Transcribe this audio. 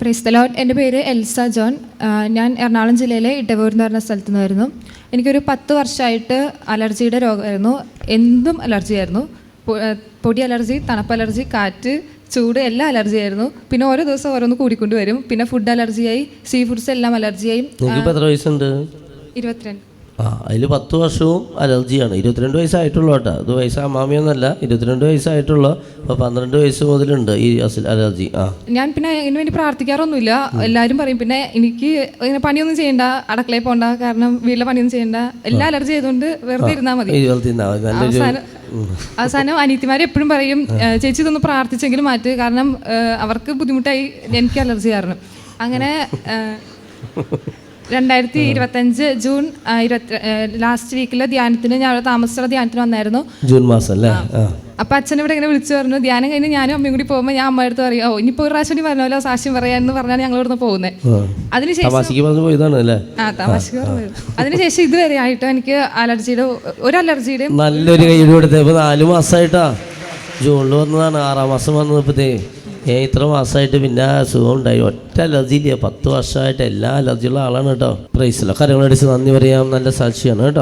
ക്രൈസ്തലോട്ട് എന്റെ പേര് Elsa John. ഞാൻ എറണാകുളം ജില്ലയിലെ ഇടവൂർ എന്ന് പറഞ്ഞ സ്ഥലത്തു നിന്നായിരുന്നു എനിക്കൊരു പത്ത് വർഷമായിട്ട് അലർജിയുടെ രോഗമായിരുന്നു. എന്തും അലർജിയായിരുന്നു. പൊടി അലർജി തണുപ്പ് അലർജി കാറ്റ് ചൂട് എല്ലാം അലർജി ആയിരുന്നു പിന്നെ ഓരോ ദിവസം ഓരോന്ന് കൂടിക്കൊണ്ട് വരും. പിന്നെ ഫുഡ് അലർജിയായി സീ ഫുഡ്സ് എല്ലാം അലർജിയായി ഇരുപത്തിരണ്ട്. ആ അതിൽ പത്ത് വർഷവും അലർജിയാണ്. ഇരുപത്തിരണ്ട് വയസ്സായിട്ടുള്ളൂ കേട്ടോ. ഇത് വയസ്സ് അമ്മാമിയൊന്നല്ല ഇരുപത്തിരണ്ട് വയസ്സായിട്ടുള്ള. ഇപ്പോൾ പന്ത്രണ്ട് വയസ്സ് മുതലുണ്ട് ഈ അലർജി. ആ. ഞാൻ പിന്നെ ഇതിന് വേണ്ടി പ്രാർത്ഥിക്കാറൊന്നുമില്ല. എല്ലാവരും പറയും പിന്നെ എനിക്ക് ഇങ്ങനെ പണിയൊന്നും ചെയ്യണ്ട അടുക്കളയിൽ പോകണ്ട കാരണം വീട്ടിലെ പണിയൊന്നും ചെയ്യണ്ട. എല്ലാ അലർജി ആയതുകൊണ്ട് വെറുതെ ഇരുന്നാൽ മതി. അവസാനം അവസാനം എപ്പോഴും പറയും ചേച്ചി ഇതൊന്ന് പ്രാർത്ഥിച്ചെങ്കിലും മാറ്റ്. കാരണം അവർക്ക് ബുദ്ധിമുട്ടായി എനിക്ക് അലർജി കാരണം. അങ്ങനെ രണ്ടായിരത്തി ഇരുപത്തഞ്ച് ജൂൺ ഇരുപത്തി ലാസ്റ്റ് വീക്കിലെ ധ്യാനത്തിന് ഞാൻ അവിടെ താമസിച്ചുള്ള ധ്യാനത്തിന് വന്നായിരുന്നു. ജൂൺ മാസം അല്ലേ? അപ്പൊ അച്ഛൻ ഇവിടെ ഇങ്ങനെ വിളിച്ചു പറഞ്ഞു ധ്യാനം കഴിഞ്ഞ് ഞാനും അമ്മയും കൂടി പോകുമ്പോൾ ഞാൻ അമ്മയുടെ അടുത്ത് പറയും ഓ ഇനിയിപ്പോൾ ഒരു പ്രാവശ്യം കൂടി പറഞ്ഞല്ലോ സാക്ഷ്യം പറയാന്ന് പറഞ്ഞാണ് ഞങ്ങൾ ഇവിടുന്ന് പോകുന്നത്. അതിനുശേഷം ആ തമാശക്ക് അതിനുശേഷം ഇതുവരെ ആയിട്ടും എനിക്ക് അലർജിയുടെ ഒരു അലർജിയുടെയും നല്ലൊരു കൈ നാല് മാസമായിട്ടാ ജൂണിൽ വന്നതാണ് ആറാം മാസം വന്നപ്പോഴത്തേ ഞാൻ ഇത്ര മാസമായിട്ട് പിന്നെ സുഖം ഉണ്ടായി ഒറ്റ അലർജി ഇല്ല പത്ത് വർഷമായിട്ട് എല്ലാ അലർജിയുള്ള ആളാണ് കേട്ടോ. പ്രൈസിലോ കാര്യങ്ങളടിച്ച് നന്ദി പറയാം. നല്ല സാക്ഷിയാണ് കേട്ടോ.